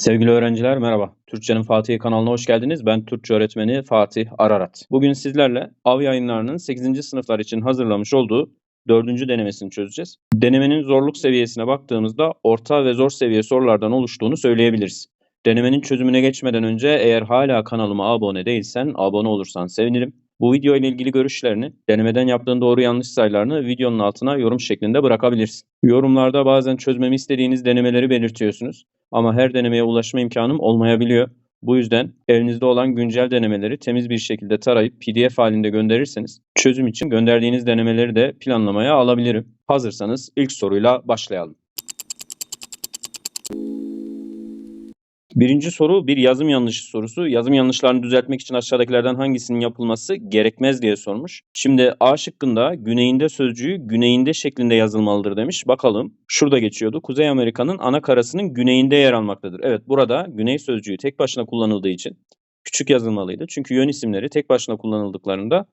Sevgili öğrenciler merhaba. Türkçenin Fatih kanalına hoş geldiniz. Ben Türkçe öğretmeni Fatih Ararat. Bugün sizlerle Av Yayınları'nın 8. sınıflar için hazırlamış olduğu 4. denemesini çözeceğiz. Denemenin zorluk seviyesine baktığımızda orta ve zor seviye sorulardan oluştuğunu söyleyebiliriz. Denemenin çözümüne geçmeden önce eğer hala kanalıma abone değilsen abone olursan sevinirim. Bu video ile ilgili görüşlerini, denemeden yaptığın doğru yanlış sayılarını videonun altına yorum şeklinde bırakabilirsin. Yorumlarda bazen çözmemi istediğiniz denemeleri belirtiyorsunuz ama her denemeye ulaşma imkanım olmayabiliyor. Bu yüzden elinizde olan güncel denemeleri temiz bir şekilde tarayıp PDF halinde gönderirseniz çözüm için gönderdiğiniz denemeleri de planlamaya alabilirim. Hazırsanız ilk soruyla başlayalım. Birinci soru bir yazım yanlışı sorusu. Yazım yanlışlarını düzeltmek için aşağıdakilerden hangisinin yapılması gerekmez diye sormuş. Şimdi A şıkkında güneyinde sözcüğü güneyinde şeklinde yazılmalıdır demiş. Bakalım şurada geçiyordu. Kuzey Amerika'nın ana karasının güneyinde yer almaktadır. Evet burada güney sözcüğü tek başına kullanıldığı için küçük yazılmalıydı. Çünkü yön isimleri tek başına kullanıldıklarında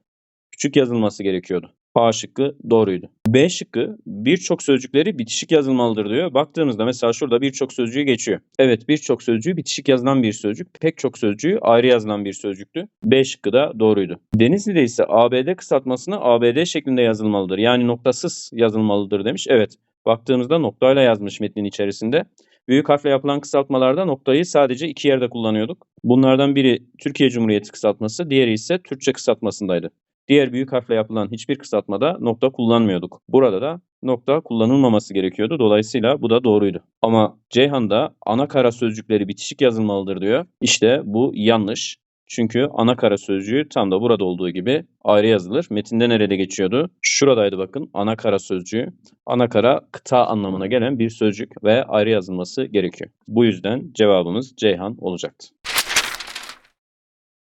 küçük yazılması gerekiyordu. A şıkkı doğruydu. B şıkkı birçok sözcükleri bitişik yazılmalıdır diyor. Baktığımızda mesela şurada birçok sözcüğü geçiyor. Evet birçok sözcüğü bitişik yazılan bir sözcük. Pek çok sözcüğü ayrı yazılan bir sözcüktü. B şıkkı da doğruydu. Denizli'de ise ABD kısaltmasını ABD şeklinde yazılmalıdır. Yani noktasız yazılmalıdır demiş. Evet baktığımızda noktayla yazmış metnin içerisinde. Büyük harfle yapılan kısaltmalarda noktayı sadece iki yerde kullanıyorduk. Bunlardan biri Türkiye Cumhuriyeti kısaltması, diğeri ise Türkçe kısaltmasındaydı. Diğer büyük harfle yapılan hiçbir kısaltmada nokta kullanmıyorduk. Burada da nokta kullanılmaması gerekiyordu. Dolayısıyla bu da doğruydu. Ama Ceyhan'da ana kara sözcükleri bitişik yazılmalıdır diyor. İşte bu yanlış. Çünkü ana kara sözcüğü tam da burada olduğu gibi ayrı yazılır. Metinde nerede geçiyordu? Şuradaydı bakın ana kara sözcüğü. Ana kara kıta anlamına gelen bir sözcük ve ayrı yazılması gerekiyor. Bu yüzden cevabımız Ceyhan olacaktı.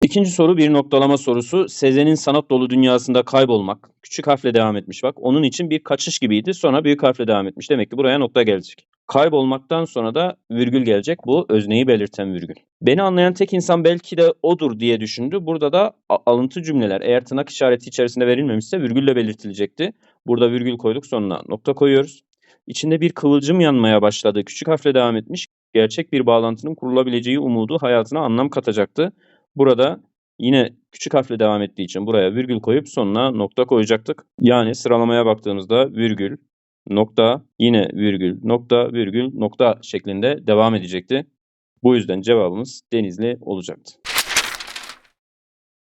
İkinci soru bir noktalama sorusu. Sezen'in sanat dolu dünyasında kaybolmak. Küçük harfle devam etmiş bak. Onun için bir kaçış gibiydi. Sonra büyük harfle devam etmiş. Demek ki buraya nokta gelecek. Kaybolmaktan sonra da virgül gelecek. Bu özneyi belirten virgül. Beni anlayan tek insan belki de odur diye düşündü. Burada da alıntı cümleler eğer tırnak işareti içerisinde verilmemişse virgülle belirtilecekti. Burada virgül koyduk sonuna nokta koyuyoruz. İçinde bir kıvılcım yanmaya başladı. Küçük harfle devam etmiş. Gerçek bir bağlantının kurulabileceği umudu hayatına anlam katacaktı. Burada yine küçük harfle devam ettiği için buraya virgül koyup sonuna nokta koyacaktık. Yani sıralamaya baktığımızda virgül, nokta, yine virgül, nokta, virgül, nokta şeklinde devam edecekti. Bu yüzden cevabımız Denizli olacaktı.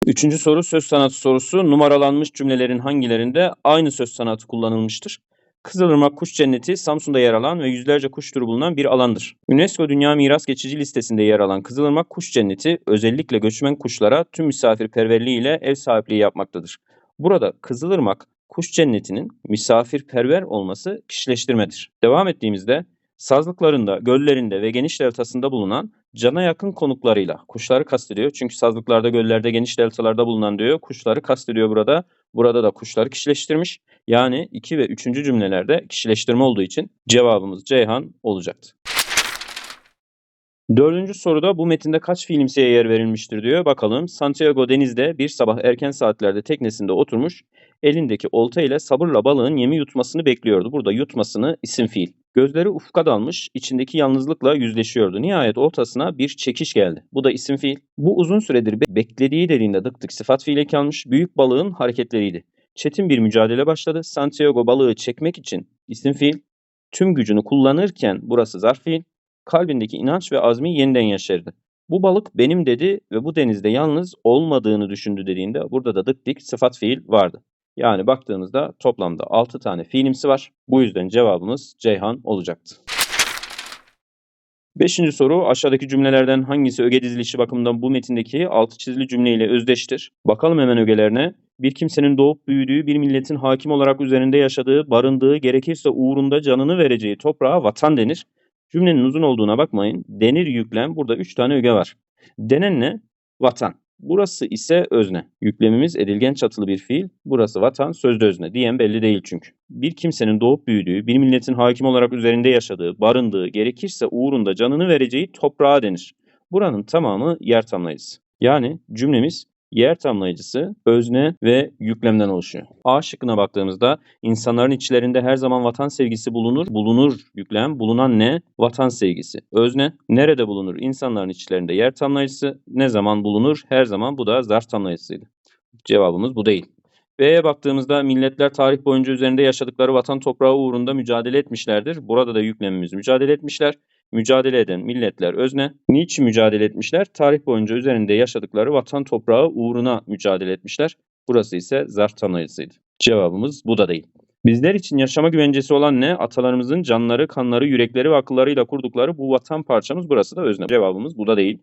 Üçüncü soru söz sanatı sorusu. Numaralanmış cümlelerin hangilerinde aynı söz sanatı kullanılmıştır? Kızılırmak Kuş Cenneti Samsun'da yer alan ve yüzlerce kuş türü bulunan bir alandır. UNESCO Dünya Miras Geçici listesinde yer alan Kızılırmak Kuş Cenneti özellikle göçmen kuşlara tüm misafirperverliğiyle ev sahipliği yapmaktadır. Burada Kızılırmak Kuş Cenneti'nin misafirperver olması kişileştirmedir. Devam ettiğimizde sazlıklarında, göllerinde ve geniş deltasında bulunan cana yakın konuklarıyla kuşları kastediyor. Çünkü sazlıklarda, göllerde, geniş deltalarda bulunan diyor. Kuşları kastediyor burada. Burada da kuşları kişileştirmiş. Yani 2 ve 3. cümlelerde kişileştirme olduğu için cevabımız Ceyhan olacaktı. Dördüncü soruda bu metinde kaç fiilimsiye yer verilmiştir diyor. Bakalım Santiago denizde bir sabah erken saatlerde teknesinde oturmuş elindeki olta ile sabırla balığın yemi yutmasını bekliyordu. Burada yutmasını isim fiil. Gözleri ufka dalmış, içindeki yalnızlıkla yüzleşiyordu. Nihayet ortasına bir çekiş geldi. Bu da isim fiil. Bu uzun süredir beklediği dediğinde dık dık sıfat fiile kalmış büyük balığın hareketleriydi. Çetin bir mücadele başladı. Santiago balığı çekmek için isim fiil. Tüm gücünü kullanırken burası zarf fiil. Kalbindeki inanç ve azmi yeniden yaşardı. Bu balık benim dedi ve bu denizde yalnız olmadığını düşündü dediğinde burada da dık dik sıfat fiil vardı. Yani baktığımızda toplamda 6 tane fiilimsi var. Bu yüzden cevabımız Ceyhan olacaktı. Beşinci soru aşağıdaki cümlelerden hangisi öge dizilişi bakımından bu metindeki altı çizili cümleyle özdeştir? Bakalım hemen ögelerine. Bir kimsenin doğup büyüdüğü, bir milletin hakim olarak üzerinde yaşadığı, barındığı, gerekirse uğrunda canını vereceği toprağa vatan denir. Cümlenin uzun olduğuna bakmayın. Denir yüklem. Burada 3 tane öge var. Denen ne? Vatan. Burası ise özne. Yüklemimiz edilgen çatılı bir fiil. Burası vatan, sözde özne. Diyen belli değil çünkü. Bir kimsenin doğup büyüdüğü, bir milletin hakim olarak üzerinde yaşadığı, barındığı, gerekirse uğrunda canını vereceği toprağa denir. Buranın tamamı yer tamlayız. Yani cümlemiz yer tamlayıcısı, özne ve yüklemden oluşuyor. A şıkkına baktığımızda insanların içlerinde her zaman vatan sevgisi bulunur. Bulunur yüklem. Bulunan ne? Vatan sevgisi. Özne. Nerede bulunur? İnsanların içlerinde yer tamlayıcısı. Ne zaman bulunur? Her zaman. Bu da zarf tamlayıcısıydı. Cevabımız bu değil. B'ye baktığımızda milletler tarih boyunca üzerinde yaşadıkları vatan toprağı uğrunda mücadele etmişlerdir. Burada da yüklemimiz mücadele etmişler. Mücadele eden milletler özne. Niçin mücadele etmişler? Tarih boyunca üzerinde yaşadıkları vatan toprağı uğruna mücadele etmişler. Burası ise zarf tanıyıcısıydı. Cevabımız bu da değil. Bizler için yaşama güvencesi olan ne? Atalarımızın canları, kanları, yürekleri ve akıllarıyla kurdukları bu vatan parçamız burası da özne. Cevabımız bu da değil.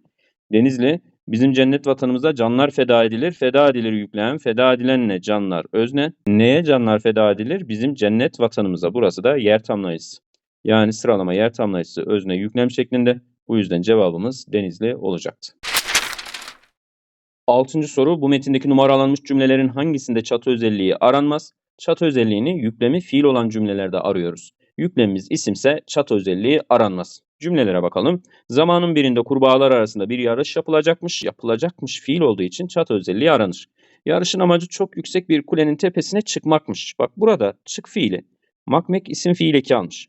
Denizli, bizim cennet vatanımıza canlar feda edilir. Feda edilir yükleyen, feda edilen ne? Canlar özne. Neye canlar feda edilir? Bizim cennet vatanımıza. Burası da yer tamlayıcısı. Yani sıralama yer tamlayıcısı özne yüklem şeklinde. Bu yüzden cevabımız Denizli olacaktı. Altıncı soru bu metindeki numaralanmış cümlelerin hangisinde çatı özelliği aranmaz? Çatı özelliğini yüklemi fiil olan cümlelerde arıyoruz. Yüklemimiz isimse çatı özelliği aranmaz. Cümlelere bakalım. Zamanın birinde kurbağalar arasında bir yarış yapılacakmış. Yapılacakmış fiil olduğu için çatı özelliği aranır. Yarışın amacı çok yüksek bir kulenin tepesine çıkmakmış. Bak burada çık fiili. Makmek isim fiil eki almış.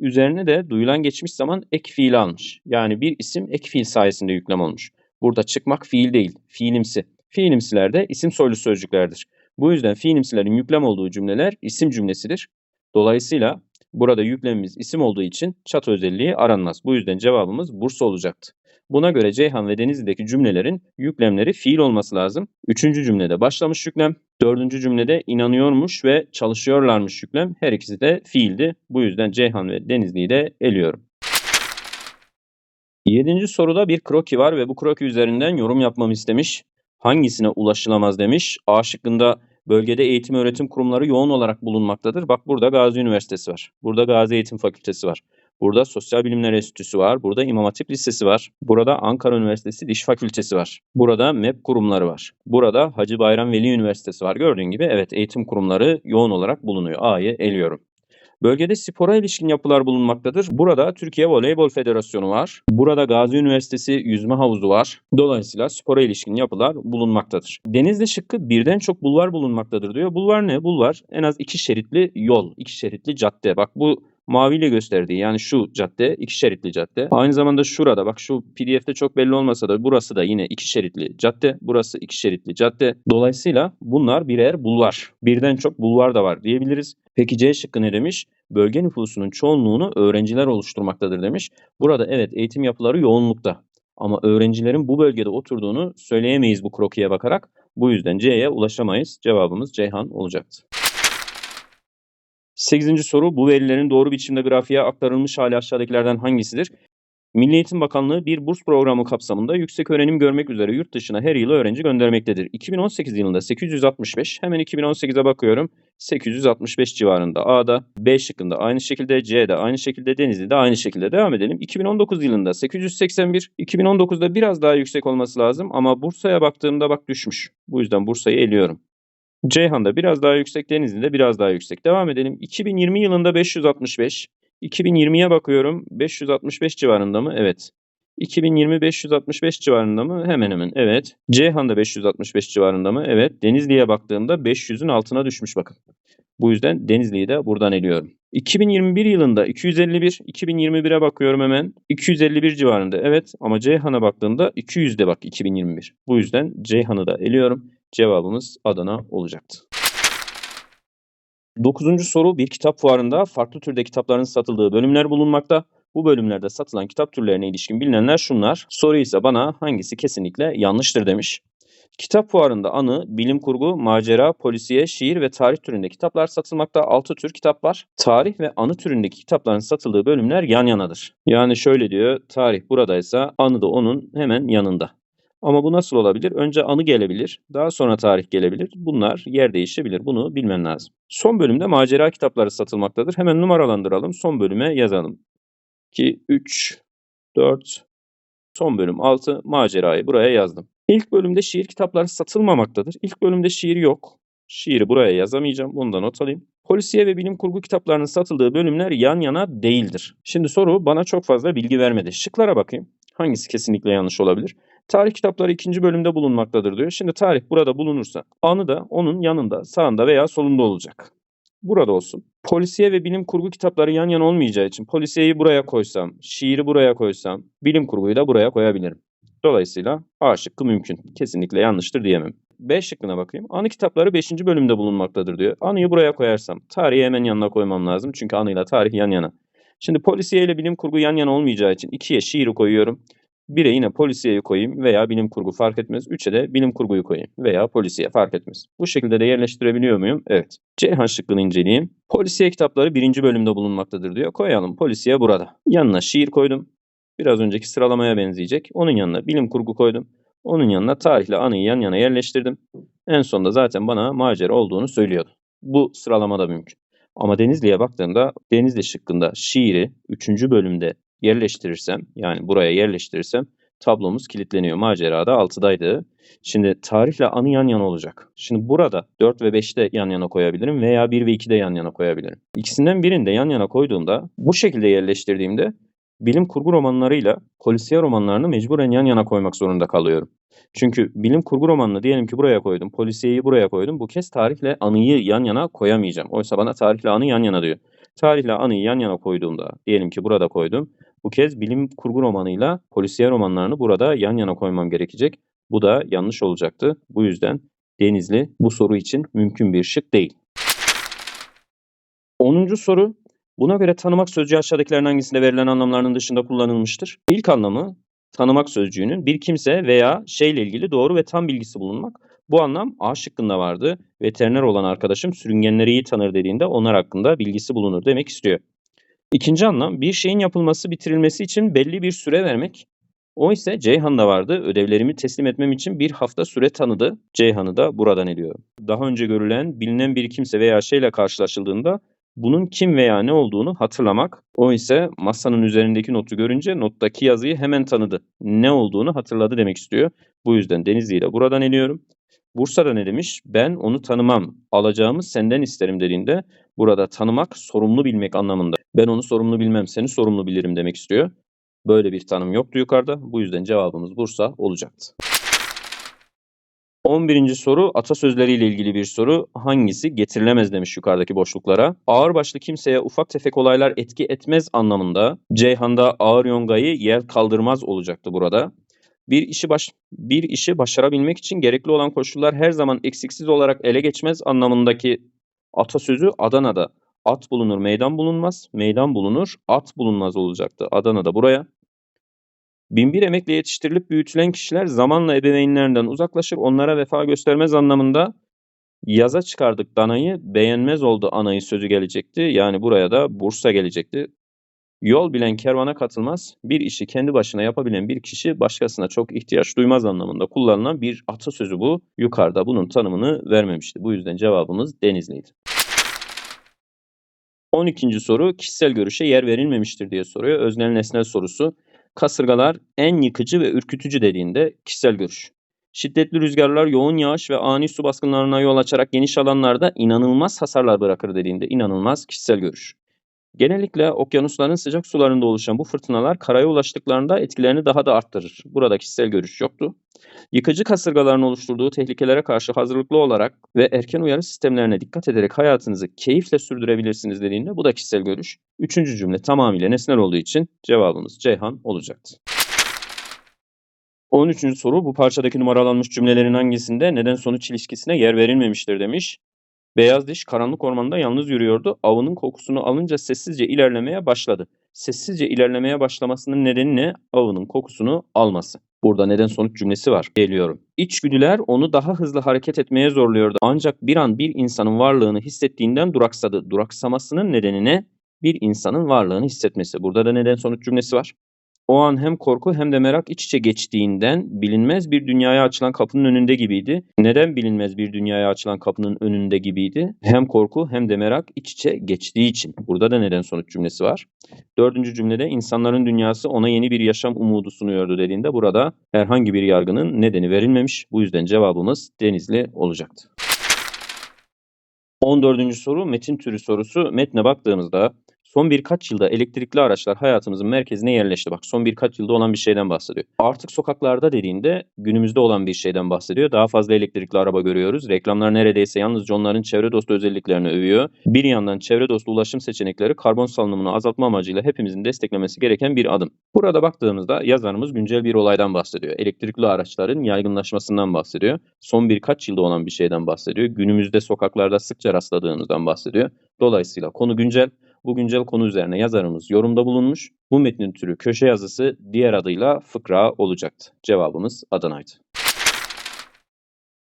Üzerine de duyulan geçmiş zaman ek fiil almış. Yani bir isim ek fiil sayesinde yüklem olmuş. Burada çıkmak fiil değil, fiilimsi. Fiilimsiler de isim soylu sözcüklerdir. Bu yüzden fiilimsilerin yüklem olduğu cümleler isim cümlesidir. Dolayısıyla burada yüklemimiz isim olduğu için çat özelliği aranmaz. Bu yüzden cevabımız Bursa olacaktı. Buna göre Ceyhan ve Denizli'deki cümlelerin yüklemleri fiil olması lazım. Üçüncü cümlede başlamış yüklem. Dördüncü cümlede inanıyormuş ve çalışıyorlarmış yüklem. Her ikisi de fiildi. Bu yüzden Ceyhan ve Denizli'yi de eliyorum. Yedinci soruda bir kroki var ve bu kroki üzerinden yorum yapmamı istemiş. Hangisine ulaşılamaz demiş. A şıkkında bölgede eğitim öğretim kurumları yoğun olarak bulunmaktadır. Bak burada Gazi Üniversitesi var. Burada Gazi Eğitim Fakültesi var. Burada Sosyal Bilimler Enstitüsü var. Burada İmam Hatip Lisesi var. Burada Ankara Üniversitesi Diş Fakültesi var. Burada MEP kurumları var. Burada Hacı Bayram Veli Üniversitesi var. Gördüğün gibi evet eğitim kurumları yoğun olarak bulunuyor. A'yı eliyorum. Bölgede spora ilişkin yapılar bulunmaktadır. Burada Türkiye Voleybol Federasyonu var. Burada Gazi Üniversitesi Yüzme Havuzu var. Dolayısıyla spora ilişkin yapılar bulunmaktadır. Denizli şıkkı birden çok bulvar bulunmaktadır diyor. Bulvar ne? Bulvar en az iki şeritli yol, iki şeritli cadde. Bak bu maviyle gösterdiği yani şu cadde iki şeritli cadde. Aynı zamanda şurada bak şu pdf'de çok belli olmasa da burası da yine iki şeritli cadde. Burası iki şeritli cadde. Dolayısıyla bunlar birer bulvar. Birden çok bulvar da var diyebiliriz. Peki C şıkkı ne demiş? Bölge nüfusunun çoğunluğunu öğrenciler oluşturmaktadır demiş. Burada evet eğitim yapıları yoğunlukta. Ama öğrencilerin bu bölgede oturduğunu söyleyemeyiz bu krokiye bakarak. Bu yüzden C'ye ulaşamayız. Cevabımız Ceyhan olacaktı. 8. soru bu verilerin doğru biçimde grafiğe aktarılmış hali aşağıdakilerden hangisidir? Milli Eğitim Bakanlığı bir burs programı kapsamında yüksek öğrenim görmek üzere yurt dışına her yıl öğrenci göndermektedir. 2018 yılında 865, hemen 2018'e bakıyorum 865 civarında A'da, B şıkkında aynı şekilde, C'de aynı şekilde, Denizli'de aynı şekilde devam edelim. 2019 yılında 881, 2019'da biraz daha yüksek olması lazım ama Bursa'ya baktığımda bak düşmüş. Bu yüzden Bursa'yı eliyorum. Ceyhan'da biraz daha yüksek, Denizli'de biraz daha yüksek. Devam edelim. 2020 yılında 565. 2020'ye bakıyorum. 565 civarında mı? Evet. 2020 565 civarında mı? Hemen hemen. Evet. Ceyhan'da 565 civarında mı? Evet. Denizli'ye baktığımda 500'ün altına düşmüş bakın. Bu yüzden Denizli'yi de buradan eliyorum. 2021 yılında 251, 2021'e bakıyorum hemen. 251 civarında. Evet ama Ceyhan'a baktığımda 200'de bak 2021. Bu yüzden Ceyhan'ı da eliyorum. Cevabımız Adana olacaktı. Dokuzuncu soru bir kitap fuarında farklı türde kitapların satıldığı bölümler bulunmakta. Bu bölümlerde satılan kitap türlerine ilişkin bilinenler şunlar. Soru ise bana hangisi kesinlikle yanlıştır demiş. Kitap fuarında anı, bilim kurgu, macera, polisiye, şiir ve tarih türünde kitaplar satılmakta. 6 tür kitap var. Tarih ve anı türündeki kitapların satıldığı bölümler yan yanadır. Yani şöyle diyor, tarih buradaysa anı da onun hemen yanında. Ama bu nasıl olabilir? Önce anı gelebilir, daha sonra tarih gelebilir. Bunlar yer değişebilir. Bunu bilmen lazım. Son bölümde macera kitapları satılmaktadır. Hemen numaralandıralım. Son bölüme yazalım. 2, 3, 4, son bölüm 6 macerayı buraya yazdım. İlk bölümde şiir kitapları satılmamaktadır. İlk bölümde şiir yok. Şiiri buraya yazamayacağım. Bunu da not alayım. Polisiye ve bilim kurgu kitaplarının satıldığı bölümler yan yana değildir. Şimdi soru bana çok fazla bilgi vermedi. Şıklara bakayım. Hangisi kesinlikle yanlış olabilir? Tarih kitapları ikinci bölümde bulunmaktadır diyor. Şimdi tarih burada bulunursa anı da onun yanında, sağında veya solunda olacak. Burada olsun. Polisiye ve bilim kurgu kitapları yan yana olmayacağı için polisiyeyi buraya koysam, şiiri buraya koysam, bilim kurguyu da buraya koyabilirim. Dolayısıyla A şıkkı mümkün. Kesinlikle yanlıştır diyemem. B şıkkına bakayım. Anı kitapları 5. bölümde bulunmaktadır diyor. Anıyı buraya koyarsam tarihi hemen yanına koymam lazım. Çünkü anıyla tarih yan yana. Şimdi polisiye ile bilim kurgu yan yana olmayacağı için 2'ye şiiri koyuyorum. 1'e yine polisiyeyi koyayım veya bilim kurgu fark etmez. 3'e de bilim kurguyu koyayım veya polisiye fark etmez. Bu şekilde de yerleştirebiliyor muyum? Evet. Ceyhan şıkkını inceleyeyim. Polisiye kitapları 1. bölümde bulunmaktadır diyor. Koyalım. Polisiye burada. Yanına şiir koydum. Biraz önceki sıralamaya benzeyecek. Onun yanına bilim kurgu koydum. Onun yanına tarihle anıyı yan yana yerleştirdim. En sonunda zaten bana macera olduğunu söylüyordu. Bu sıralamada mümkün. Ama Denizli'ye baktığımda Denizli şıkkında şiiri 3. bölümde yerleştirirsem yani buraya yerleştirirsem tablomuz kilitleniyor. Macerada 6'daydı. Şimdi tarihle anı yan yana olacak. Şimdi burada 4 ve 5'te yan yana koyabilirim veya 1 ve 2'de yan yana koyabilirim. İkisinden birinde yan yana koyduğumda bu şekilde yerleştirdiğimde bilim kurgu romanlarıyla polisiye romanlarını mecburen yan yana koymak zorunda kalıyorum. Çünkü bilim kurgu romanını diyelim ki buraya koydum, polisiyeyi buraya koydum. Bu kez tarihle anıyı yan yana koyamayacağım. Oysa bana tarihle anı yan yana diyor. Tarihle anıyı yan yana koyduğumda, diyelim ki burada koydum. Bu kez bilim kurgu romanıyla polisiye romanlarını burada yan yana koymam gerekecek. Bu da yanlış olacaktı. Bu yüzden Denizli bu soru için mümkün bir şık değil. 10. soru. Buna göre tanımak sözcüğü aşağıdakilerin hangisinde verilen anlamlarının dışında kullanılmıştır? İlk anlamı tanımak sözcüğünün bir kimse veya şeyle ilgili doğru ve tam bilgisi bulunmak. Bu anlam A şıkkında vardı. Veteriner olan arkadaşım sürüngenleri iyi tanır dediğinde onlar hakkında bilgisi bulunur demek istiyor. İkinci anlam bir şeyin yapılması bitirilmesi için belli bir süre vermek. O ise Ceyhan'da vardı. Ödevlerimi teslim etmem için bir hafta süre tanıdı. Ceyhan'ı da buradan ediyorum. Daha önce görülen, bilinen bir kimse veya şeyle karşılaşıldığında bunun kim veya ne olduğunu hatırlamak. O ise masanın üzerindeki notu görünce nottaki yazıyı hemen tanıdı. Ne olduğunu hatırladı demek istiyor. Bu yüzden Denizli'yi de buradan eliyorum. Bursa'da ne demiş? Ben onu tanımam. Alacağımı senden isterim dediğinde burada tanımak sorumlu bilmek anlamında. Ben onu sorumlu bilmem, seni sorumlu bilirim demek istiyor. Böyle bir tanım yoktu yukarıda. Bu yüzden cevabımız Bursa olacaktı. 11. soru atasözleriyle ilgili bir soru. Hangisi getirilemez demiş yukarıdaki boşluklara. Ağırbaşlı kimseye ufak tefek olaylar etki etmez anlamında. Ceyhan'da ağır yongayı yer kaldırmaz olacaktı burada. Bir işi baş bir işi başarabilmek için gerekli olan koşullar her zaman eksiksiz olarak ele geçmez anlamındaki atasözü Adana'da at bulunur meydan bulunmaz, meydan bulunur at bulunmaz olacaktı. Adana'da buraya. Binbir emekle yetiştirilip büyütülen kişiler zamanla ebeveynlerinden uzaklaşır, onlara vefa göstermez anlamında yaza çıkardık danayı, beğenmez oldu anayı sözü gelecekti. Yani buraya da Bursa gelecekti. Yol bilen kervana katılmaz, bir işi kendi başına yapabilen bir kişi başkasına çok ihtiyaç duymaz anlamında kullanılan bir atasözü bu. Yukarıda bunun tanımını vermemişti. Bu yüzden cevabımız Denizli'ydi. 12. soru kişisel görüşe yer verilmemiştir diye soruyor. Öznel nesnel sorusu. Kasırgalar en yıkıcı ve ürkütücü dediğinde kişisel görüş. Şiddetli rüzgarlar, yoğun yağış ve ani su baskınlarına yol açarak geniş alanlarda inanılmaz hasarlar bırakır dediğinde inanılmaz kişisel görüş. Genellikle okyanusların sıcak sularında oluşan bu fırtınalar karaya ulaştıklarında etkilerini daha da arttırır. Burada kişisel görüş yoktu. Yıkıcı kasırgaların oluşturduğu tehlikelere karşı hazırlıklı olarak ve erken uyarı sistemlerine dikkat ederek hayatınızı keyifle sürdürebilirsiniz dediğinde bu da kişisel görüş. Üçüncü cümle tamamıyla nesnel olduğu için cevabımız Ceyhan olacaktı. 13. soru bu parçadaki numaralanmış cümlelerin hangisinde neden sonuç ilişkisine yer verilmemiştir demiş. Beyaz diş karanlık ormanda yalnız yürüyordu. Avının kokusunu alınca sessizce ilerlemeye başladı. Sessizce ilerlemeye başlamasının nedeni ne? Avının kokusunu alması. Burada neden sonuç cümlesi var. Geliyorum. İçgüdüler onu daha hızlı hareket etmeye zorluyordu. Ancak bir an bir insanın varlığını hissettiğinden duraksadı. Duraksamasının nedeni ne? Bir insanın varlığını hissetmesi. Burada da neden sonuç cümlesi var. O an hem korku hem de merak iç içe geçtiğinden bilinmez bir dünyaya açılan kapının önünde gibiydi. Neden bilinmez bir dünyaya açılan kapının önünde gibiydi? Hem korku hem de merak iç içe geçtiği için. Burada da neden sonuç cümlesi var. Dördüncü cümlede insanların dünyası ona yeni bir yaşam umudu sunuyordu dediğinde burada herhangi bir yargının nedeni verilmemiş. Bu yüzden cevabımız Denizli olacaktı. 14. soru metin türü sorusu. Metne baktığımızda Son birkaç yılda elektrikli araçlar hayatımızın merkezine yerleşti. Bak son birkaç yılda olan bir şeyden bahsediyor. Artık sokaklarda dediğinde günümüzde olan bir şeyden bahsediyor. Daha fazla elektrikli araba görüyoruz. Reklamlar neredeyse yalnızca onların çevre dostu özelliklerini övüyor. Bir yandan çevre dostu ulaşım seçenekleri karbon salınımını azaltma amacıyla hepimizin desteklemesi gereken bir adım. Burada baktığımızda yazarımız güncel bir olaydan bahsediyor. Elektrikli araçların yaygınlaşmasından bahsediyor. Son birkaç yılda olan bir şeyden bahsediyor. Günümüzde sokaklarda sıkça rastladığımızdan bahsediyor. Dolayısıyla konu güncel. Bu güncel konu üzerine yazarımız yorumda bulunmuş. Bu metnin türü köşe yazısı diğer adıyla fıkra olacaktı. Cevabımız Adana'ydı.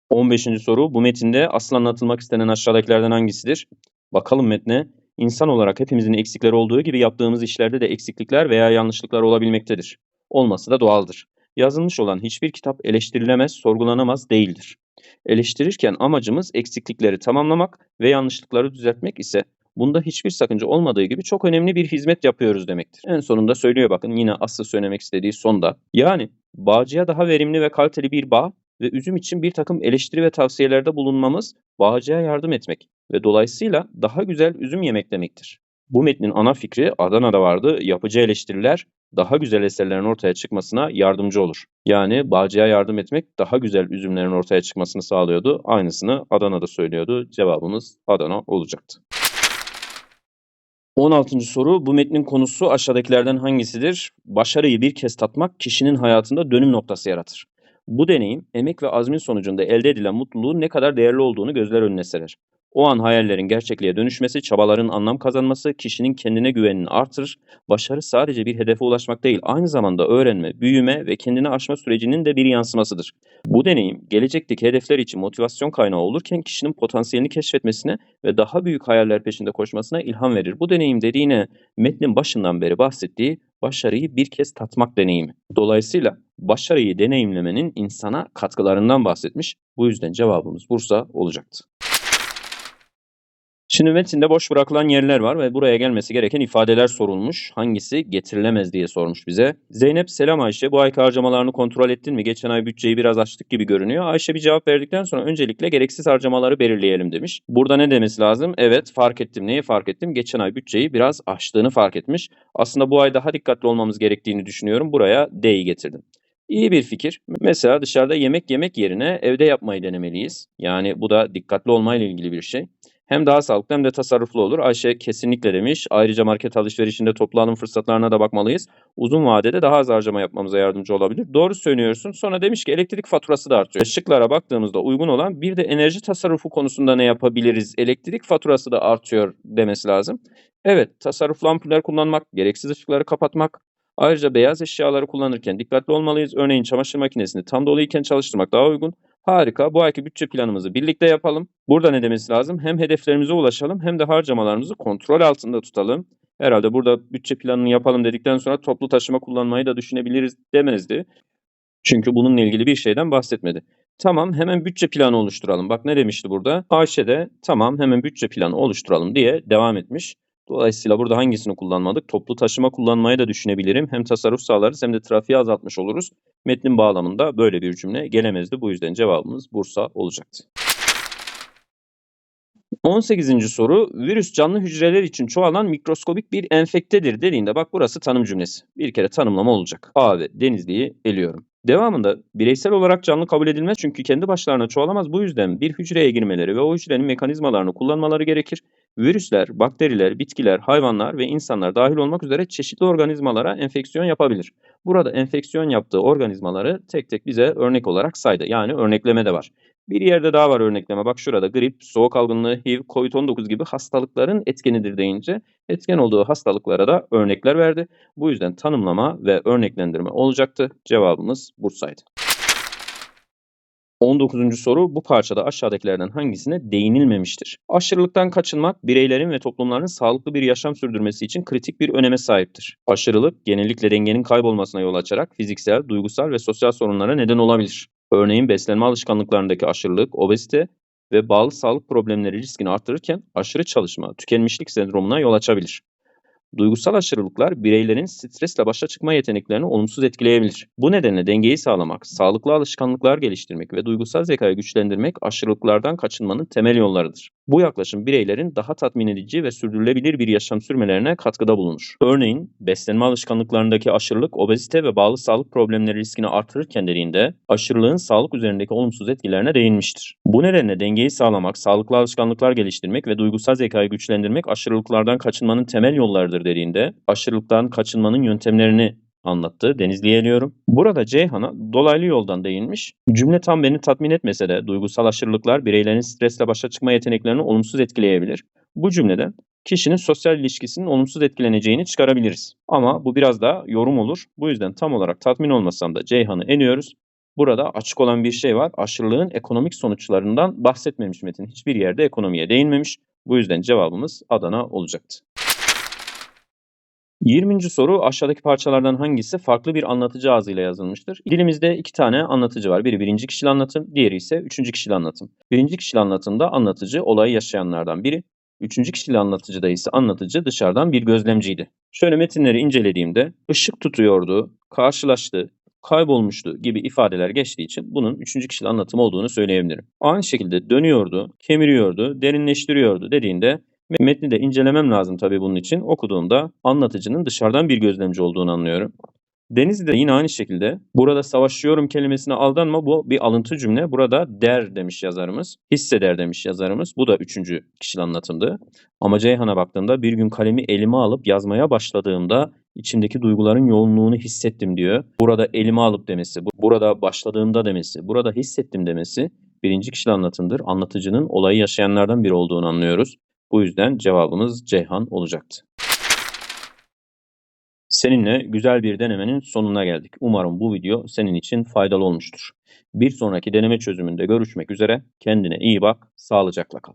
15. soru. Bu metinde asıl anlatılmak istenen aşağıdakilerden hangisidir? Bakalım metne. İnsan olarak hepimizin eksikleri olduğu gibi yaptığımız işlerde de eksiklikler veya yanlışlıklar olabilmektedir. Olması da doğaldır. Yazılmış olan hiçbir kitap eleştirilemez, sorgulanamaz değildir. Eleştirirken amacımız eksiklikleri tamamlamak ve yanlışlıkları düzeltmek ise bunda hiçbir sakınca olmadığı gibi çok önemli bir hizmet yapıyoruz demektir. En sonunda söylüyor bakın yine asıl söylemek istediği sonda. Yani bağcıya daha verimli ve kaliteli bir bağ ve üzüm için bir takım eleştiri ve tavsiyelerde bulunmamız bağcıya yardım etmek ve dolayısıyla daha güzel üzüm yemek demektir. Bu metnin ana fikri Adana'da vardı. Yapıcı eleştiriler daha güzel eserlerin ortaya çıkmasına yardımcı olur. Yani bağcıya yardım etmek daha güzel üzümlerin ortaya çıkmasını sağlıyordu. Aynısını Adana'da söylüyordu. Cevabımız Adana olacaktı. 16. soru. Bu metnin konusu aşağıdakilerden hangisidir? Başarıyı bir kez tatmak kişinin hayatında dönüm noktası yaratır. Bu deneyim, emek ve azmin sonucunda elde edilen mutluluğun ne kadar değerli olduğunu gözler önüne serer. O an hayallerin gerçekliğe dönüşmesi, çabaların anlam kazanması kişinin kendine güvenini artırır. Başarı sadece bir hedefe ulaşmak değil, aynı zamanda öğrenme, büyüme ve kendini aşma sürecinin de bir yansımasıdır. Bu deneyim, gelecekteki hedefler için motivasyon kaynağı olurken kişinin potansiyelini keşfetmesine ve daha büyük hayaller peşinde koşmasına ilham verir. Bu deneyim dediğine metnin başından beri bahsettiği başarıyı bir kez tatmak deneyimi. Dolayısıyla başarıyı deneyimlemenin insana katkılarından bahsetmiş. Bu yüzden cevabımız Bursa olacaktı. Şimdi metinde boş bırakılan yerler var ve buraya gelmesi gereken ifadeler sorulmuş. Hangisi getirilemez diye sormuş bize. Zeynep selam Ayşe bu ayki harcamalarını kontrol ettin mi? Geçen ay bütçeyi biraz açtık gibi görünüyor. Ayşe bir cevap verdikten sonra öncelikle gereksiz harcamaları belirleyelim demiş. Burada ne demesi lazım? Evet fark ettim. Neyi fark ettim? Geçen ay bütçeyi biraz aştığını fark etmiş. Aslında bu ay daha dikkatli olmamız gerektiğini düşünüyorum. Buraya D'yi getirdim. İyi bir fikir. Mesela dışarıda yemek yemek yerine evde yapmayı denemeliyiz. Yani bu da dikkatli olmayla ilgili bir şey. Hem daha sağlıklı hem de tasarruflu olur. Ayşe kesinlikle demiş. Ayrıca market alışverişinde toplu fırsatlarına da bakmalıyız. Uzun vadede daha az harcama yapmamıza yardımcı olabilir. Doğru söylüyorsun. Sonra demiş ki elektrik faturası da artıyor. Şıklara baktığımızda uygun olan bir de enerji tasarrufu konusunda ne yapabiliriz? Elektrik faturası da artıyor demesi lazım. Evet, tasarruflu ampuller kullanmak, gereksiz ışıkları kapatmak, Ayrıca beyaz eşyaları kullanırken dikkatli olmalıyız. Örneğin çamaşır makinesini tam doluyken çalıştırmak daha uygun. Harika. Bu ayki bütçe planımızı birlikte yapalım. Burada ne demesi lazım? Hem hedeflerimize ulaşalım hem de harcamalarımızı kontrol altında tutalım. Herhalde burada bütçe planını yapalım dedikten sonra toplu taşıma kullanmayı da düşünebiliriz demezdi. Çünkü bununla ilgili bir şeyden bahsetmedi. Tamam hemen bütçe planı oluşturalım. Bak ne demişti burada? Ayşe de tamam hemen bütçe planı oluşturalım diye devam etmiş. Dolayısıyla burada hangisini kullanmadık? Toplu taşıma kullanmayı da düşünebilirim. Hem tasarruf sağlarız hem de trafiği azaltmış oluruz. Metnin bağlamında böyle bir cümle gelemezdi. Bu yüzden cevabımız Bursa olacaktı. 18. soru virüs canlı hücreler için çoğalan mikroskobik bir enfektedir dediğinde bak burası tanım cümlesi. Bir kere tanımlama olacak. A ve Denizli'yi eliyorum. Devamında bireysel olarak canlı kabul edilmez çünkü kendi başlarına çoğalamaz. Bu yüzden bir hücreye girmeleri ve o hücrenin mekanizmalarını kullanmaları gerekir. Virüsler, bakteriler, bitkiler, hayvanlar ve insanlar dahil olmak üzere çeşitli organizmalara enfeksiyon yapabilir. Burada enfeksiyon yaptığı organizmaları tek tek bize örnek olarak saydı. Yani örnekleme de var. Bir yerde daha var örnekleme. Bak şurada grip, soğuk algınlığı, HIV, COVID-19 gibi hastalıkların etkenidir deyince etken olduğu hastalıklara da örnekler verdi. Bu yüzden tanımlama ve örneklendirme olacaktı. Cevabımız Bursa'ydı. 19. soru bu parçada aşağıdakilerden hangisine değinilmemiştir? Aşırılıktan kaçınmak bireylerin ve toplumların sağlıklı bir yaşam sürdürmesi için kritik bir öneme sahiptir. Aşırılık genellikle dengenin kaybolmasına yol açarak fiziksel, duygusal ve sosyal sorunlara neden olabilir. Örneğin beslenme alışkanlıklarındaki aşırılık, obezite ve bağlı sağlık problemleri riskini artırırken aşırı çalışma, tükenmişlik sendromuna yol açabilir. Duygusal aşırılıklar bireylerin stresle başa çıkma yeteneklerini olumsuz etkileyebilir. Bu nedenle dengeyi sağlamak, sağlıklı alışkanlıklar geliştirmek ve duygusal zekayı güçlendirmek aşırılıklardan kaçınmanın temel yollarıdır. Bu yaklaşım bireylerin daha tatmin edici ve sürdürülebilir bir yaşam sürmelerine katkıda bulunur. Örneğin beslenme alışkanlıklarındaki aşırılık obezite ve bağlı sağlık problemleri riskini artırırken dediğinde aşırılığın sağlık üzerindeki olumsuz etkilerine değinmiştir. Bu nedenle dengeyi sağlamak, sağlıklı alışkanlıklar geliştirmek ve duygusal zekayı güçlendirmek aşırılıklardan kaçınmanın temel yollarıdır dediğinde aşırılıktan kaçınmanın yöntemlerini anlattı. Denizli'ye eliyorum. Burada Ceyhan'a dolaylı yoldan değinmiş. Cümle tam beni tatmin etmese de duygusal aşırılıklar bireylerin stresle başa çıkma yeteneklerini olumsuz etkileyebilir. Bu cümleden kişinin sosyal ilişkisinin olumsuz etkileneceğini çıkarabiliriz. Ama bu biraz da yorum olur. Bu yüzden tam olarak tatmin olmasam da Ceyhan'ı eniyoruz. Burada açık olan bir şey var. Aşırılığın ekonomik sonuçlarından bahsetmemiş Metin. Hiçbir yerde ekonomiye değinmemiş. Bu yüzden cevabımız Adana olacaktı. 20. soru aşağıdaki parçalardan hangisi farklı bir anlatıcı ağzıyla yazılmıştır? Dilimizde iki tane anlatıcı var. Biri birinci kişili anlatım, diğeri ise üçüncü kişili anlatım. Birinci kişili anlatımda anlatıcı olayı yaşayanlardan biri. Üçüncü kişili anlatıcıda ise anlatıcı dışarıdan bir gözlemciydi. Şöyle metinleri incelediğimde ışık tutuyordu, karşılaştı, kaybolmuştu gibi ifadeler geçtiği için bunun üçüncü kişili anlatım olduğunu söyleyebilirim. Aynı şekilde dönüyordu, kemiriyordu, derinleştiriyordu dediğinde Metni de incelemem lazım tabii bunun için. Okuduğumda anlatıcının dışarıdan bir gözlemci olduğunu anlıyorum. Denizli de yine aynı şekilde burada savaşıyorum kelimesine aldanma bu bir alıntı cümle. Burada der demiş yazarımız. Hisseder demiş yazarımız. Bu da üçüncü kişil anlatımdı. Ama Ceyhan'a baktığımda bir gün kalemi elime alıp yazmaya başladığımda içimdeki duyguların yoğunluğunu hissettim diyor. Burada elime alıp demesi, burada başladığımda demesi, burada hissettim demesi birinci kişil anlatımdır. Anlatıcının olayı yaşayanlardan biri olduğunu anlıyoruz. Bu yüzden cevabımız Ceyhan olacaktı. Seninle güzel bir denemenin sonuna geldik. Umarım bu video senin için faydalı olmuştur. Bir sonraki deneme çözümünde görüşmek üzere. Kendine iyi bak, sağlıcakla kal.